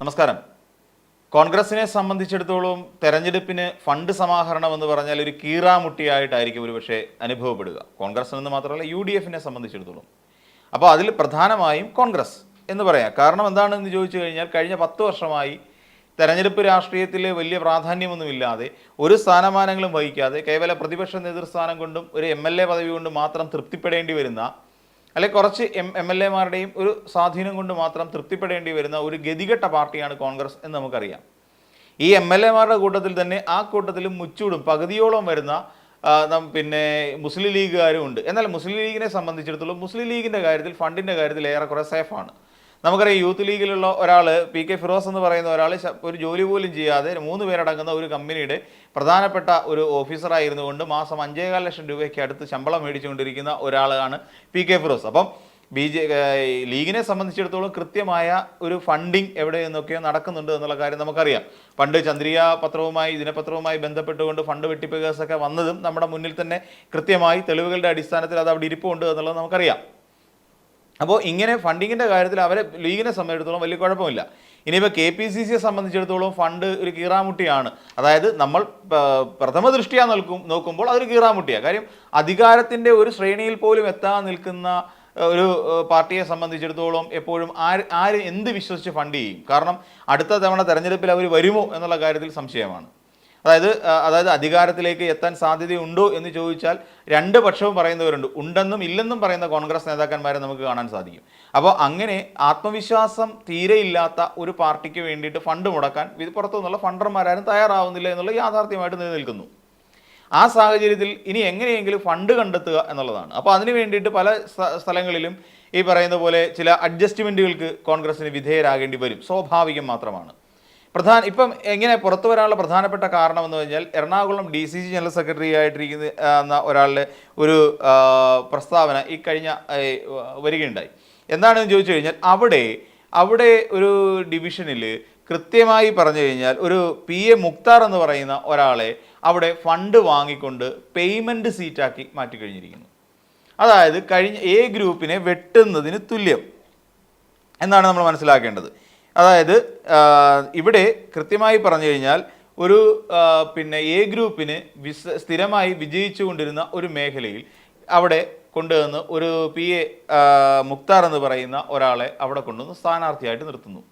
നമസ്കാരം. കോൺഗ്രസിനെ സംബന്ധിച്ചിടത്തോളം തെരഞ്ഞെടുപ്പിന് ഫണ്ട് സമാഹരണം എന്ന് പറഞ്ഞാൽ ഒരു കീറാമുട്ടിയായിട്ടായിരിക്കും ഒരുപക്ഷെ അനുഭവപ്പെടുക. കോൺഗ്രസ് എന്ന് മാത്രമല്ല യു ഡി എഫിനെ സംബന്ധിച്ചിടത്തോളം. അപ്പോൾ അതിൽ പ്രധാനമായും കോൺഗ്രസ് എന്ന് പറയാം. കാരണം എന്താണെന്ന് ചോദിച്ചു കഴിഞ്ഞാൽ കഴിഞ്ഞ പത്ത് വർഷമായി തെരഞ്ഞെടുപ്പ് രാഷ്ട്രീയത്തിൽ വലിയ പ്രാധാന്യമൊന്നുമില്ലാതെ ഒരു സ്ഥാനമാനങ്ങളും വഹിക്കാതെ കേവല പ്രതിപക്ഷ നേതൃസ്ഥാനം കൊണ്ടും ഒരു എം എൽ എ പദവി കൊണ്ടും മാത്രം തൃപ്തിപ്പെടേണ്ടി വരുന്ന അല്ലെ കുറച്ച് എം എം എൽ എമാരുടെയും ഒരു സ്വാധീനം കൊണ്ട് മാത്രം തൃപ്തിപ്പെടേണ്ടി വരുന്ന ഒരു ഗതികെട്ട പാർട്ടിയാണ് കോൺഗ്രസ് എന്ന് നമുക്കറിയാം. ഈ എം എൽ എമാരുടെ കൂട്ടത്തിൽ തന്നെ ആ കൂട്ടത്തിലും മുച്ചൂടും പകുതിയോളം വരുന്ന പിന്നെ മുസ്ലിം ലീഗുകാരും ഉണ്ട്. എന്നാൽ മുസ്ലിം ലീഗിനെ സംബന്ധിച്ചിടത്തോളം മുസ്ലിം ലീഗിന്റെ കാര്യത്തിൽ ഫണ്ടിന്റെ കാര്യത്തിൽ ഏറെക്കുറെ സേഫാണ്. നമുക്കറിയാം യൂത്ത് ലീഗിലുള്ള ഒരാൾ പി കെ ഫിറോസ് എന്ന് പറയുന്ന ഒരാൾ ഒരു ജോലി പോലും ചെയ്യാതെ മൂന്ന് പേരടങ്ങുന്ന ഒരു കമ്പനിയുടെ പ്രധാനപ്പെട്ട ഒരു ഓഫീസറായിരുന്നു കൊണ്ട് മാസം അഞ്ചേകാൽ ലക്ഷം രൂപയ്ക്ക് അടുത്ത് ശമ്പളം മേടിച്ചുകൊണ്ടിരിക്കുന്ന ഒരാളാണ് പി കെ ഫിറോസ് അപ്പം ബി ജെ ലീഗിനെ സംബന്ധിച്ചിടത്തോളം കൃത്യമായ ഒരു ഫണ്ടിങ് എവിടെ നിന്നൊക്കെയോ നടക്കുന്നുണ്ട് എന്നുള്ള കാര്യം നമുക്കറിയാം. പണ്ട് ചന്ദ്രിക പത്രവുമായി ദിനപത്രവുമായി ബന്ധപ്പെട്ടുകൊണ്ട് ഫണ്ട് വെട്ടിപ്പ് കേസൊക്കെ വന്നതും നമ്മുടെ മുന്നിൽ തന്നെ കൃത്യമായി തെളിവുകളുടെ അടിസ്ഥാനത്തിൽ അത് അവിടെ ഇരിപ്പുണ്ട് എന്നുള്ളത് നമുക്കറിയാം. അപ്പോൾ ഇങ്ങനെ ഫണ്ടിങ്ങിന്റെ കാര്യത്തിൽ അവരെ ലീഗിനെ സംബന്ധിച്ചിടത്തോളം വലിയ കുഴപ്പമില്ല. ഇനിയിപ്പോൾ കെ പി സി സിയെ സംബന്ധിച്ചിടത്തോളം ഫണ്ട് ഒരു കീറാമുട്ടിയാണ്. അതായത് നമ്മൾ പ്രഥമ ദൃഷ്ടിയാ നിൽക്കും നോക്കുമ്പോൾ അതൊരു കീറാമുട്ടിയാണ് കാര്യം അധികാരത്തിന്റെ ഒരു ശ്രേണിയിൽ പോലും എത്താൻ നിൽക്കുന്ന ഒരു പാർട്ടിയെ സംബന്ധിച്ചിടത്തോളം എപ്പോഴും ആര് ആര് എന്ത് വിശ്വസിച്ച് ഫണ്ട് ചെയ്യും? കാരണം അടുത്ത തവണ തെരഞ്ഞെടുപ്പിൽ അവർ വരുമോ എന്നുള്ള കാര്യത്തിൽ സംശയമാണ്. അതായത് അതായത് അധികാരത്തിലേക്ക് എത്താൻ സാധ്യതയുണ്ടോ എന്ന് ചോദിച്ചാൽ രണ്ട് പക്ഷവും പറയുന്നവരുണ്ട്. ഉണ്ടെന്നും ഇല്ലെന്നും പറയുന്ന കോൺഗ്രസ് നേതാക്കന്മാരെ നമുക്ക് കാണാൻ സാധിക്കും. അപ്പോൾ അങ്ങനെ ആത്മവിശ്വാസം തീരെ ഇല്ലാത്ത ഒരു പാർട്ടിക്ക് വേണ്ടിയിട്ട് ഫണ്ട് മുടക്കാൻ ഇത് പുറത്തു നിന്നുള്ള ഫണ്ടർമാരും തയ്യാറാവുന്നില്ല എന്നുള്ള യാഥാർത്ഥ്യമായിട്ട് നിലനിൽക്കുന്നു. ആ സാഹചര്യത്തിൽ ഇനി എങ്ങനെയെങ്കിലും ഫണ്ട് കണ്ടെത്തുക എന്നുള്ളതാണ്. അപ്പോൾ അതിന് വേണ്ടിയിട്ട് പല സ്ഥലങ്ങളിലും ഈ പറയുന്ന പോലെ ചില അഡ്ജസ്റ്റ്മെന്റുകൾക്ക് കോൺഗ്രസ്സിന് വിധേയരാകേണ്ടി വരും. സ്വാഭാവികം മാത്രമാണ്. പ്രധാന ഇപ്പം എങ്ങനെ പുറത്തു വരാനുള്ള പ്രധാനപ്പെട്ട കാരണം എന്ന് പറഞ്ഞാൽ Ernakulam D C C general secretary ആയിട്ടിരിക്കുന്ന ഒരാളുടെ ഒരു പ്രസ്താവന ഈ കഴിഞ്ഞ വരികയുണ്ടായി. എന്താണെന്ന് ചോദിച്ചു കഴിഞ്ഞാൽ അവിടെ അവിടെ ഒരു ഡിവിഷനിൽ കൃത്യമായി പറഞ്ഞു കഴിഞ്ഞാൽ ഒരു പി എ മുക്താർ എന്ന് പറയുന്ന ഒരാളെ അവിടെ ഫണ്ട് വാങ്ങിക്കൊണ്ട് പേയ്മെന്റ് സീറ്റാക്കി മാറ്റിക്കഴിഞ്ഞിരിക്കുന്നു. അതായത് കഴിഞ്ഞ എ ഗ്രൂപ്പിനെ വെട്ടുന്നതിന് തുല്യം. എന്നാണ് നമ്മൾ മനസ്സിലാക്കേണ്ടത്. അതായത് ഇവിടെ കൃത്യമായി പറഞ്ഞു കഴിഞ്ഞാൽ ഒരു പിന്നെ എ ഗ്രൂപ്പിന് വിസ് സ്ഥിരമായി വിജയിച്ചുകൊണ്ടിരുന്ന ഒരു മേഖലയിൽ അവിടെ കൊണ്ടുവന്ന് ഒരു പി എ മുക്താർ എന്ന് പറയുന്ന ഒരാളെ അവിടെ കൊണ്ടുവന്ന് സ്ഥാനാർത്ഥിയായിട്ട് നിർത്തുന്നു.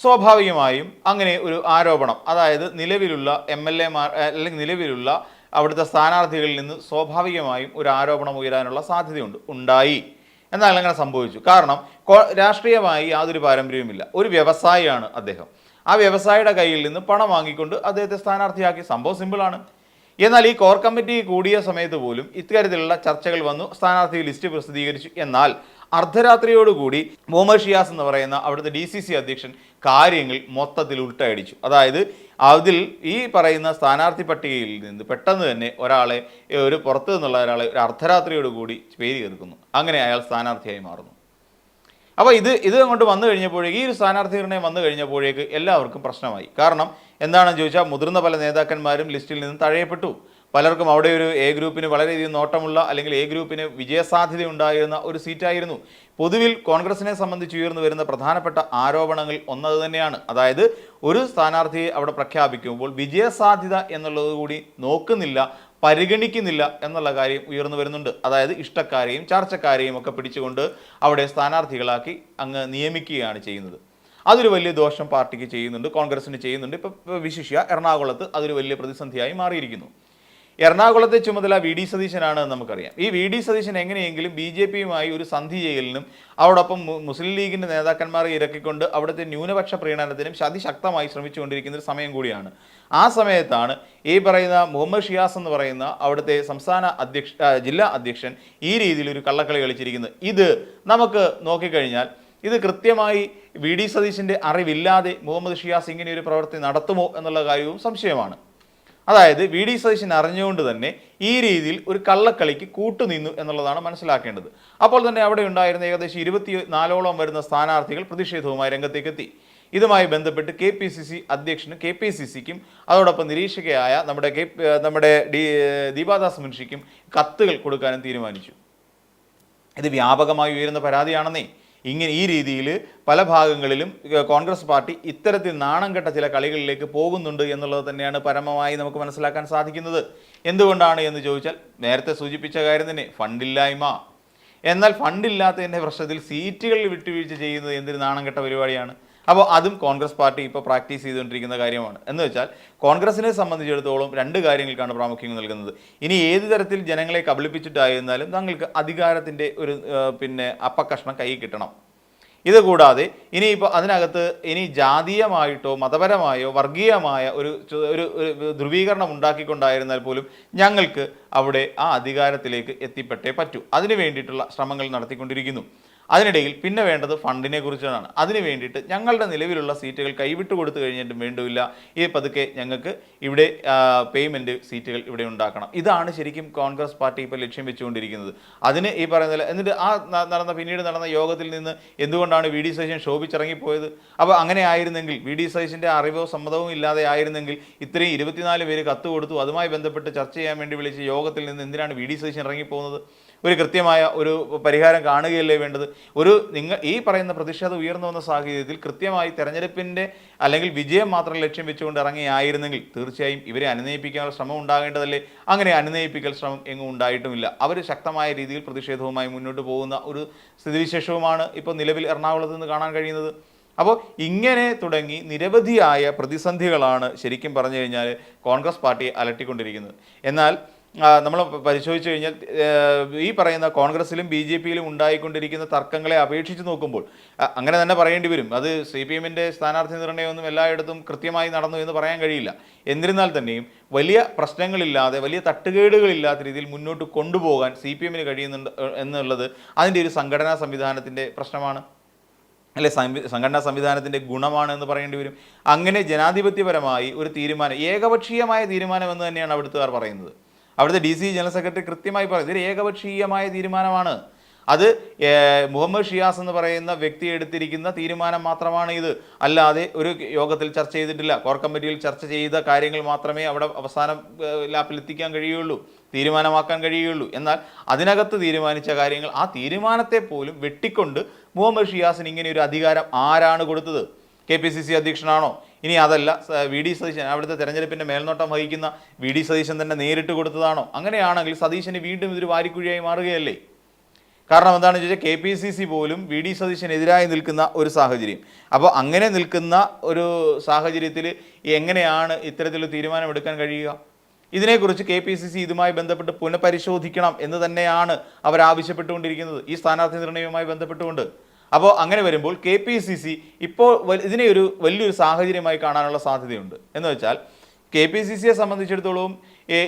സ്വാഭാവികമായും അങ്ങനെ ഒരു ആരോപണം അതായത് നിലവിലുള്ള എം എൽ എമാർ അല്ലെങ്കിൽ നിലവിലുള്ള അവിടുത്തെ സ്ഥാനാർത്ഥികളിൽ നിന്ന് സ്വാഭാവികമായും ഒരു ആരോപണം ഉയരാനുള്ള സാധ്യതയുണ്ട് ഉണ്ടായി. എന്നാൽ അങ്ങനെ സംഭവിച്ചു. കാരണം രാഷ്ട്രീയമായി യാതൊരു പാരമ്പര്യവുമില്ല. ഒരു വ്യവസായിയാണ് അദ്ദേഹം. ആ വ്യവസായിയുടെ കയ്യിൽ നിന്ന് പണം വാങ്ങിക്കൊണ്ട് അദ്ദേഹത്തെ സ്ഥാനാർത്ഥിയാക്കി. സംഭവം സിമ്പിളാണ്. എന്നാൽ ഈ കോർ കമ്മിറ്റി കൂടിയ സമയത്ത് പോലും ഇത്തരത്തിലുള്ള ചർച്ചകൾ വന്നു. സ്ഥാനാർത്ഥി ലിസ്റ്റ് പ്രസിദ്ധീകരിച്ചു. എന്നാൽ അർദ്ധരാത്രിയോടുകൂടി മുഹമ്മദ് ഷിയാസ് എന്ന് പറയുന്ന അവിടുത്തെ ഡി സി സി അധ്യക്ഷൻ കാര്യങ്ങൾ മൊത്തത്തിൽ ഉൾട്ടയടിച്ചു. അതായത് അതിൽ ഈ പറയുന്ന സ്ഥാനാർത്ഥി പട്ടികയിൽ നിന്ന് പെട്ടെന്ന് തന്നെ ഒരാളെ ഒരു പുറത്തു നിന്നുള്ള ഒരാളെ ഒരു അർദ്ധരാത്രിയോടുകൂടി പേര് ചേർക്കുന്നു അങ്ങനെ അയാൾ സ്ഥാനാർത്ഥിയായി മാറുന്നു. അപ്പോൾ ഇത് ഇത് അങ്ങോട്ട് വന്നു കഴിഞ്ഞപ്പോഴേക്ക് ഈ ഒരു സ്ഥാനാർത്ഥി നിർണയം വന്നു കഴിഞ്ഞപ്പോഴേക്ക് എല്ലാവർക്കും പ്രശ്നമായി. കാരണം എന്താണെന്ന് ചോദിച്ചാൽ മുതിർന്ന പല നേതാക്കന്മാരും ലിസ്റ്റിൽ നിന്ന് തഴയപ്പെട്ടു. പലർക്കും അവിടെ ഒരു എ ഗ്രൂപ്പിന് വളരെയധികം നോട്ടമുള്ള അല്ലെങ്കിൽ എ ഗ്രൂപ്പിന് വിജയസാധ്യത ഉണ്ടായിരുന്ന ഒരു സീറ്റായിരുന്നു. പൊതുവിൽ കോൺഗ്രസിനെ സംബന്ധിച്ച് ഉയർന്നു വരുന്ന പ്രധാനപ്പെട്ട ആരോപണങ്ങൾ ഒന്നത് തന്നെയാണ്. അതായത് ഒരു സ്ഥാനാർത്ഥിയെ അവിടെ പ്രഖ്യാപിക്കുമ്പോൾ വിജയസാധ്യത എന്നുള്ളത് കൂടി നോക്കുന്നില്ല പരിഗണിക്കുന്നില്ല എന്നുള്ള കാര്യം ഉയർന്നു വരുന്നുണ്ട്. അതായത് ഇഷ്ടക്കാരെയും ചർച്ചക്കാരെയും ഒക്കെ പിടിച്ചുകൊണ്ട് അവിടെ സ്ഥാനാർത്ഥികളാക്കി അങ്ങ് നിയമിക്കുകയാണ് ചെയ്യുന്നത്. അതൊരു വലിയ ദോഷം പാർട്ടിക്ക് ചെയ്യുന്നുണ്ട് കോൺഗ്രസിന് ചെയ്യുന്നുണ്ട്. ഇപ്പോൾ വിശിഷ്യ എറണാകുളത്ത് അതൊരു വലിയ പ്രതിസന്ധിയായി മാറിയിരിക്കുന്നു. എറണാകുളത്തെ ചുമതല വി ഡി സതീശനാണ് നമുക്കറിയാം. ഈ വി ഡി സതീശൻ എങ്ങനെയെങ്കിലും ബി ജെ പിയുമായി ഒരു സന്ധി ചെയ്യലിനും അതോടൊപ്പം മുസ്ലിം ലീഗിന്റെ നേതാക്കന്മാരെ ഇറക്കിക്കൊണ്ട് അവിടുത്തെ ന്യൂനപക്ഷ പ്രീണനത്തിനും അതിശക്തമായി ശ്രമിച്ചുകൊണ്ടിരിക്കുന്ന ഒരു സമയം കൂടിയാണ്. ആ സമയത്താണ് ഈ പറയുന്ന മുഹമ്മദ് ഷിയാസ് എന്ന് പറയുന്ന അവിടുത്തെ സംസ്ഥാന അധ്യക്ഷ ജില്ലാ അധ്യക്ഷൻ ഈ രീതിയിൽ ഒരു കള്ളക്കളി കളിച്ചിരിക്കുന്നത്. ഇത് നമുക്ക് നോക്കിക്കഴിഞ്ഞാൽ ഇത് കൃത്യമായി വി ഡി സതീശിന്റെ അറിവില്ലാതെ മുഹമ്മദ് ഷിയാസ് ഇങ്ങനെ ഒരു പ്രവൃത്തി നടത്തുമോ എന്നുള്ള കാര്യവും സംശയമാണ്. അതായത് വി ഡി സതീശൻ അറിഞ്ഞുകൊണ്ട് തന്നെ ഈ രീതിയിൽ ഒരു കള്ളക്കളിക്ക് കൂട്ടുനിന്നു എന്നുള്ളതാണ് മനസ്സിലാക്കേണ്ടത്. അപ്പോൾ തന്നെ അവിടെ ഉണ്ടായിരുന്ന ഏകദേശം ഇരുപത്തി നാലോളം വരുന്ന സ്ഥാനാർത്ഥികൾ പ്രതിഷേധവുമായി രംഗത്തേക്കെത്തി. ഇതുമായി ബന്ധപ്പെട്ട് കെ പി സി സി അധ്യക്ഷന് കെ പി സി സിക്കും അതോടൊപ്പം നിരീക്ഷകയായ നമ്മുടെ കെ നമ്മുടെ ഡി ദീപാദാസ് മുൻഷിക്കും കത്തുകൾ കൊടുക്കാനും തീരുമാനിച്ചു. ഇത് വ്യാപകമായി ഉയരുന്ന പരാതിയാണെന്നേ ഇങ്ങനെ ഈ രീതിയിൽ പല ഭാഗങ്ങളിലും കോൺഗ്രസ് പാർട്ടി ഇത്തരത്തിൽ നാണം കെട്ട ചില കളികളിലേക്ക് പോകുന്നുണ്ട് എന്നുള്ളത് തന്നെയാണ് പരമമായി നമുക്ക് മനസ്സിലാക്കാൻ സാധിക്കുന്നത്. എന്തുകൊണ്ടാണ് എന്ന് ചോദിച്ചാൽ നേരത്തെ സൂചിപ്പിച്ച കാര്യം തന്നെ ഫണ്ടില്ലായ്മ. എന്നാൽ ഫണ്ടില്ലാത്തതിന്റെ പ്രശ്നത്തിൽ സീറ്റുകളിൽ വിട്ടുവീഴ്ച ചെയ്യുന്നത് എന്തൊരു നാണം കെട്ട പരിപാടിയാണ്. അപ്പോൾ അതും കോൺഗ്രസ് പാർട്ടി ഇപ്പോൾ പ്രാക്ടീസ് ചെയ്തുകൊണ്ടിരിക്കുന്ന കാര്യമാണ്. എന്ന് വെച്ചാൽ കോൺഗ്രസിനെ സംബന്ധിച്ചിടത്തോളം രണ്ട് കാര്യങ്ങൾക്കാണ് പ്രാമുഖ്യം നൽകുന്നത്. ഇനി ഏത് തരത്തിൽ ജനങ്ങളെ കബളിപ്പിച്ചിട്ടായിരുന്നാലും തങ്ങൾക്ക് അധികാരത്തിന്റെ ഒരു പിന്നെ അപ്പക്കഷ്ണം കൈ കിട്ടണം. ഇത് കൂടാതെ ഇനിയിപ്പോൾ അതിനകത്ത് ഇനി ജാതീയമായിട്ടോ മതപരമായോ വർഗീയമായ ഒരു ഒരു ധ്രുവീകരണം ഉണ്ടാക്കിക്കൊണ്ടായിരുന്നാൽ പോലും ഞങ്ങൾക്ക് അവിടെ ആ അധികാരത്തിലേക്ക് എത്തിപ്പെട്ടേ പറ്റൂ. അതിനു വേണ്ടിയിട്ടുള്ള ശ്രമങ്ങൾ നടത്തിക്കൊണ്ടിരിക്കുന്നു. അതിനിടയിൽ പിന്നെ വേണ്ടത് ഫണ്ടിനെ കുറിച്ചാണ്. അതിന് വേണ്ടിയിട്ട് ഞങ്ങളുടെ നിലവിലുള്ള സീറ്റുകൾ കൈവിട്ട് കൊടുത്തു കഴിഞ്ഞിട്ടും വേണ്ടില്ല ഈ പതുക്കെ ഞങ്ങൾക്ക് ഇവിടെ പേയ്മെന്റ് സീറ്റുകൾ ഇവിടെ ഉണ്ടാക്കണം. ഇതാണ് ശരിക്കും കോൺഗ്രസ് പാർട്ടി ഇപ്പോൾ ലക്ഷ്യം വെച്ചുകൊണ്ടിരിക്കുന്നത്. അതിന് ഈ പറയുന്നില്ല എന്നിട്ട് ആ നടന്ന പിന്നീട് നടന്ന യോഗത്തിൽ നിന്ന് എന്തുകൊണ്ടാണ് വി ഡി സതീശൻ ശോഭിച്ചിറങ്ങിപ്പോയത്? അപ്പോൾ അങ്ങനെ ആയിരുന്നെങ്കിൽ വി ഡി സതീശന്റെ അറിവോ സമ്മതവും ഇല്ലാതെ ആയിരുന്നെങ്കിൽ ഇത്രയും ഇരുപത്തിനാല് പേര് കത്ത് കൊടുത്തു. അതുമായി ബന്ധപ്പെട്ട് ചർച്ച ചെയ്യാൻ വേണ്ടി വിളിച്ച യോഗത്തിൽ നിന്ന് എന്തിനാണ് വി ഡി സതീശൻ ഇറങ്ങിപ്പോകുന്നത്? ഒരു കൃത്യമായ ഒരു പരിഹാരം കാണുകയല്ലേ വേണ്ടത്? ഒരു നിങ്ങൾ ഈ പറയുന്ന പ്രതിഷേധം ഉയർന്നു വന്ന സാഹചര്യത്തിൽ കൃത്യമായി തെരഞ്ഞെടുപ്പിന്റെ അല്ലെങ്കിൽ വിജയം മാത്രം ലക്ഷ്യം വെച്ചുകൊണ്ട് ഇറങ്ങിയായിരുന്നെങ്കിൽ തീർച്ചയായും ഇവരെ അനുനയിപ്പിക്കാനുള്ള ശ്രമം ഉണ്ടാകേണ്ടതല്ലേ? അങ്ങനെ അനുനയിപ്പിക്കൽ ശ്രമം എങ്ങും ഉണ്ടായിട്ടുമില്ല. അവർ ശക്തമായ രീതിയിൽ പ്രതിഷേധവുമായി മുന്നോട്ട് പോകുന്ന ഒരു സ്ഥിതിവിശേഷവുമാണ് ഇപ്പോൾ നിലവിൽ എറണാകുളത്ത് നിന്ന് കാണാൻ കഴിയുന്നത്. അപ്പോൾ ഇങ്ങനെ തുടങ്ങി നിരവധിയായ പ്രതിസന്ധികളാണ് ശരിക്കും പറഞ്ഞു കഴിഞ്ഞാൽ കോൺഗ്രസ് പാർട്ടിയെ അലട്ടിക്കൊണ്ടിരിക്കുന്നത്. എന്നാൽ നമ്മൾ പരിശോധിച്ച് കഴിഞ്ഞാൽ ഈ പറയുന്ന കോൺഗ്രസിലും ബി ജെ പിയിലും ഉണ്ടായിക്കൊണ്ടിരിക്കുന്ന തർക്കങ്ങളെ അപേക്ഷിച്ച് നോക്കുമ്പോൾ അങ്ങനെ തന്നെ പറയേണ്ടി വരും. അത് സി പി എമ്മിന്റെ സ്ഥാനാർത്ഥി നിർണയമൊന്നും എല്ലായിടത്തും കൃത്യമായി നടന്നു എന്ന് പറയാൻ കഴിയില്ല. എന്നിരുന്നാൽ തന്നെയും വലിയ പ്രശ്നങ്ങളില്ലാതെ വലിയ തട്ടുകേടുകളില്ലാത്ത രീതിയിൽ മുന്നോട്ട് കൊണ്ടുപോകാൻ സി പി എമ്മിന് കഴിയുന്നുണ്ട് എന്നുള്ളത് അതിന്റെ ഒരു സംഘടനാ സംവിധാനത്തിന്റെ പ്രശ്നമാണ്. അല്ലെ സംഘടനാ സംവിധാനത്തിന്റെ ഗുണമാണ് എന്ന് പറയേണ്ടി വരും. അങ്ങനെ ജനാധിപത്യപരമായി ഒരു തീരുമാനം ഏകപക്ഷീയമായ തീരുമാനം എന്ന് തന്നെയാണ് അവിടുത്തുകാർ പറയുന്നത്. അവിടുത്തെ ഡി സി ജനറൽ സെക്രട്ടറി കൃത്യമായി പറയുന്നത് ഇതൊരു ഏകപക്ഷീയമായ തീരുമാനമാണ്. അത് മുഹമ്മദ് ഷിയാസ് എന്ന് പറയുന്ന വ്യക്തി എടുത്തിരിക്കുന്ന തീരുമാനം മാത്രമാണ് ഇത്. അല്ലാതെ ഒരു യോഗത്തിൽ ചർച്ച ചെയ്തിട്ടില്ല. കോർ കമ്മിറ്റിയിൽ ചർച്ച ചെയ്ത കാര്യങ്ങൾ മാത്രമേ അവിടെ അവസാന ലാപ്പിൽ എത്തിക്കാൻ കഴിയുള്ളൂ. തീരുമാനമാക്കാൻ കഴിയുള്ളൂ. എന്നാൽ അതിനകത്ത് തീരുമാനിച്ച കാര്യങ്ങൾ ആ തീരുമാനത്തെ പോലും വെട്ടിക്കൊണ്ട് മുഹമ്മദ് ഷിയാസിന് ഇങ്ങനെ ഒരു അധികാരം ആരാണ് കൊടുത്തത്? കെ പി സി സി അധ്യക്ഷനാണോ? ഇനി അതല്ല വി ഡി സതീശൻ അവിടുത്തെ തെരഞ്ഞെടുപ്പിന്റെ മേൽനോട്ടം വഹിക്കുന്ന വി ഡി സതീശൻ തന്നെ നേരിട്ട് കൊടുത്തതാണോ? അങ്ങനെയാണെങ്കിൽ സതീശന് വീണ്ടും ഇതൊരു വാരിക്കുഴിയായി മാറുകയല്ലേ? കാരണം എന്താണെന്ന് ചോദിച്ചാൽ കെ പി സി സി പോലും വി ഡി സതീശനെതിരായി നിൽക്കുന്ന ഒരു സാഹചര്യം. അപ്പോൾ അങ്ങനെ നിൽക്കുന്ന ഒരു സാഹചര്യത്തിൽ എങ്ങനെയാണ് ഇത്തരത്തിലൊരു തീരുമാനമെടുക്കാൻ കഴിയുക? ഇതിനെക്കുറിച്ച് കെ പി സി സി ഇതുമായി ബന്ധപ്പെട്ട് പുനഃപരിശോധിക്കണം എന്ന് തന്നെയാണ് അവർ ആവശ്യപ്പെട്ടുകൊണ്ടിരിക്കുന്നത്. ഈ സ്ഥാനാർത്ഥി നിർണയവുമായി ബന്ധപ്പെട്ടുകൊണ്ട്. അപ്പോൾ അങ്ങനെ വരുമ്പോൾ കെ പി സി സി ഇപ്പോൾ ഇതിനെ ഒരു വലിയൊരു സാഹചര്യമായി കാണാനുള്ള സാധ്യതയുണ്ട്. എന്ന് വെച്ചാൽ കെ പി സി സിയെ സംബന്ധിച്ചിടത്തോളം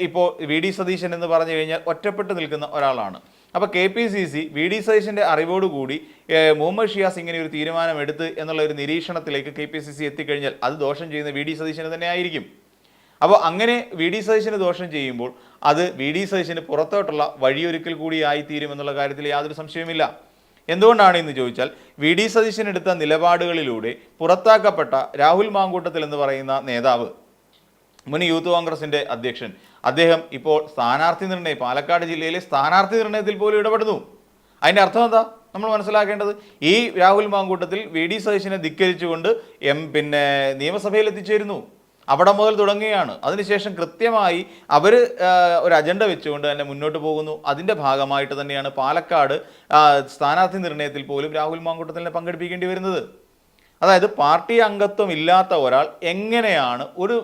ഇപ്പോൾ വി ഡി സതീശൻ എന്ന് പറഞ്ഞു കഴിഞ്ഞാൽ ഒറ്റപ്പെട്ട് നിൽക്കുന്ന ഒരാളാണ്. അപ്പോൾ K P C C V D സതീശന്റെ അറിവോടുകൂടി മുഹമ്മദ് ഷിയാസ് ഇങ്ങനെ ഒരു തീരുമാനം എടുത്ത് എന്നുള്ള ഒരു നിരീക്ഷണത്തിലേക്ക് കെ പി സി സി എത്തിക്കഴിഞ്ഞാൽ അത് ദോഷം ചെയ്യുന്ന വി ഡി സതീശന് തന്നെ ആയിരിക്കും. അപ്പോൾ അങ്ങനെ വി ഡി സതീശന് ദോഷം ചെയ്യുമ്പോൾ അത് വി ഡി സതീശന് പുറത്തോട്ടുള്ള വഴിയൊരുക്കൽ കൂടിയായി തീരും എന്നുള്ള കാര്യത്തിൽ യാതൊരു സംശയവുമില്ല. എന്തുകൊണ്ടാണ് എന്ന് ചോദിച്ചാൽ വി ഡി സതീശൻ എടുത്ത നിലപാടുകളിലൂടെ പുറത്താക്കപ്പെട്ട രാഹുൽ മാങ്കൂട്ടത്തിൽ എന്ന് പറയുന്ന നേതാവ് മുൻ യൂത്ത് കോൺഗ്രസിന്റെ അധ്യക്ഷൻ. അദ്ദേഹം ഇപ്പോൾ സ്ഥാനാർത്ഥി നിർണയം പാലക്കാട് ജില്ലയിലെ സ്ഥാനാർത്ഥി നിർണയത്തിൽ പോലും ഇടപെടുന്നു. അതിന്റെ അർത്ഥം എന്താ? നമ്മൾ മനസ്സിലാക്കേണ്ടത് ഈ രാഹുൽ മാങ്കൂട്ടത്തിൽ വി ഡി സതീശനെ ധിക്കരിച്ചുകൊണ്ട് എം പിന്നെ നിയമസഭയിൽ എത്തിച്ചേരുന്നു. അവിടെ മുതൽ തുടങ്ങുകയാണ്. അതിനുശേഷം കൃത്യമായി അവർ ഒരു അജണ്ട വെച്ചുകൊണ്ട് തന്നെ മുന്നോട്ട് പോകുന്നു. അതിന്റെ ഭാഗമായിട്ട് തന്നെയാണ് പാലക്കാട് സ്ഥാനാർത്ഥി നിർണയത്തിൽ പോലും രാഹുൽ മാങ്കൂട്ടത്തിനെ പങ്കെടുപ്പിക്കേണ്ടി വരുന്നത്. അതായത് പാർട്ടി അംഗത്വം ഇല്ലാത്ത ഒരാൾ എങ്ങനെയാണ് ഒരു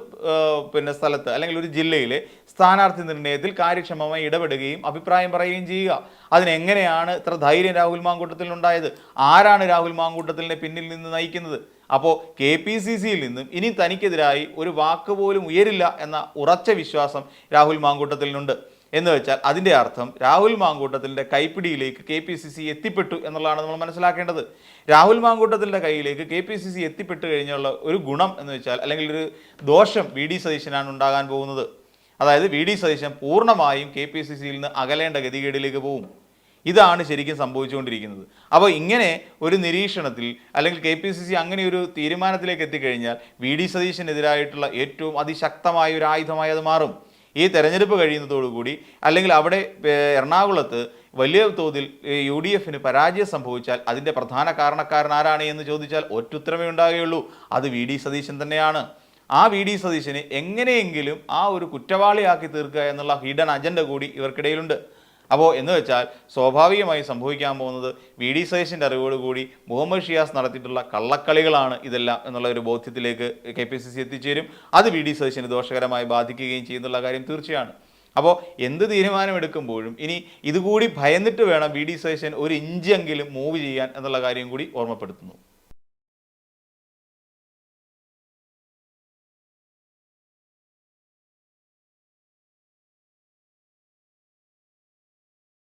പിന്നെ സ്ഥലത്ത് അല്ലെങ്കിൽ ഒരു ജില്ലയിലെ സ്ഥാനാർത്ഥി നിർണയത്തിൽ കാര്യക്ഷമമായി ഇടപെടുകയും അഭിപ്രായം പറയുകയും ചെയ്യുക. അതിനെങ്ങനെയാണ് ഇത്ര ധൈര്യം രാഹുൽ മാങ്കൂട്ടത്തിൽ ഉണ്ടായത്? ആരാണ് രാഹുൽ മാങ്കൂട്ടത്തിലിനെ പിന്നിൽ നിന്ന് നയിക്കുന്നത്? അപ്പോൾ കെ പി സി സിയിൽ നിന്നും ഇനി തനിക്കെതിരായി ഒരു വാക്ക് പോലും ഉയരില്ല എന്ന ഉറച്ച വിശ്വാസം രാഹുൽ മാങ്കൂട്ടത്തിലിനുണ്ട് എന്ന് വെച്ചാൽ അതിന്റെ അർത്ഥം രാഹുൽ മാങ്കൂട്ടത്തിന്റെ കൈപ്പിടിയിലേക്ക് കെ പി സി സി എത്തിപ്പെട്ടു എന്നുള്ളതാണ് നമ്മൾ മനസ്സിലാക്കേണ്ടത്. രാഹുൽ മാങ്കൂട്ടത്തിന്റെ കയ്യിലേക്ക് കെ പി സി സി എത്തിപ്പെട്ട് കഴിഞ്ഞുള്ള ഒരു ഗുണം എന്ന് വെച്ചാൽ അല്ലെങ്കിൽ ഒരു ദോഷം വി ഡി സതീശനാണ് ഉണ്ടാകാൻ പോകുന്നത്. അതായത് വി ഡി സതീശൻ പൂർണമായും കെ പി സി സിയിൽ നിന്ന് അകലേണ്ട ഗതികേടിലേക്ക് പോകും ഇതാണ് ശരിക്കും സംഭവിച്ചുകൊണ്ടിരിക്കുന്നത്. അപ്പോൾ ഇങ്ങനെ ഒരു നിരീക്ഷണത്തിൽ അല്ലെങ്കിൽ കെ പി സി സി അങ്ങനെ ഒരു തീരുമാനത്തിലേക്ക് എത്തിക്കഴിഞ്ഞാൽ വി ഡി സതീശനെതിരായിട്ടുള്ള ഏറ്റവും അതിശക്തമായ ഒരു ആയുധമായി അത് മാറും. ഈ തെരഞ്ഞെടുപ്പ് കഴിയുന്നതോടുകൂടി അല്ലെങ്കിൽ അവിടെ എറണാകുളത്ത് വലിയ തോതിൽ യു ഡി എഫിന് പരാജയം സംഭവിച്ചാൽ അതിന്റെ പ്രധാന കാരണക്കാരൻ ആരാണ് എന്ന് ചോദിച്ചാൽ ഒറ്റുത്തരമേ ഉണ്ടാകുകയുള്ളൂ. അത് വി. ഡി. സതീശൻ തന്നെയാണ്. ആ വി. ഡി. സതീശനെ എങ്ങനെയെങ്കിലും ആ ഒരു കുറ്റവാളിയാക്കി തീർക്കുക എന്നുള്ള ഹിഡൻ അജണ്ട കൂടി ഇവർക്കിടയിലുണ്ട്. അപ്പോൾ എന്ന് വെച്ചാൽ സ്വാഭാവികമായി സംഭവിക്കാൻ പോകുന്നത് വി ഡി സതീശന്റെ അറിവോടുകൂടി മുഹമ്മദ് ഷിയാസ് നടത്തിയിട്ടുള്ള കള്ളക്കളികളാണ് ഇതെല്ലാം എന്നുള്ള ഒരു ബോധ്യത്തിലേക്ക് കെ പി സി സി എത്തിച്ചേരും. അത് വി ഡി സതീശന് ദോഷകരമായി ബാധിക്കുകയും ചെയ്യുന്നുള്ള കാര്യം തീർച്ചയാണ്. അപ്പോൾ എന്ത് തീരുമാനമെടുക്കുമ്പോഴും ഇനി ഇതുകൂടി ഭയന്നിട്ട് വേണം വി ഡി സതീശൻ ഒരു ഇഞ്ചെങ്കിലും മൂവ് ചെയ്യാൻ എന്നുള്ള കാര്യം കൂടി ഓർമ്മപ്പെടുത്തുന്നു.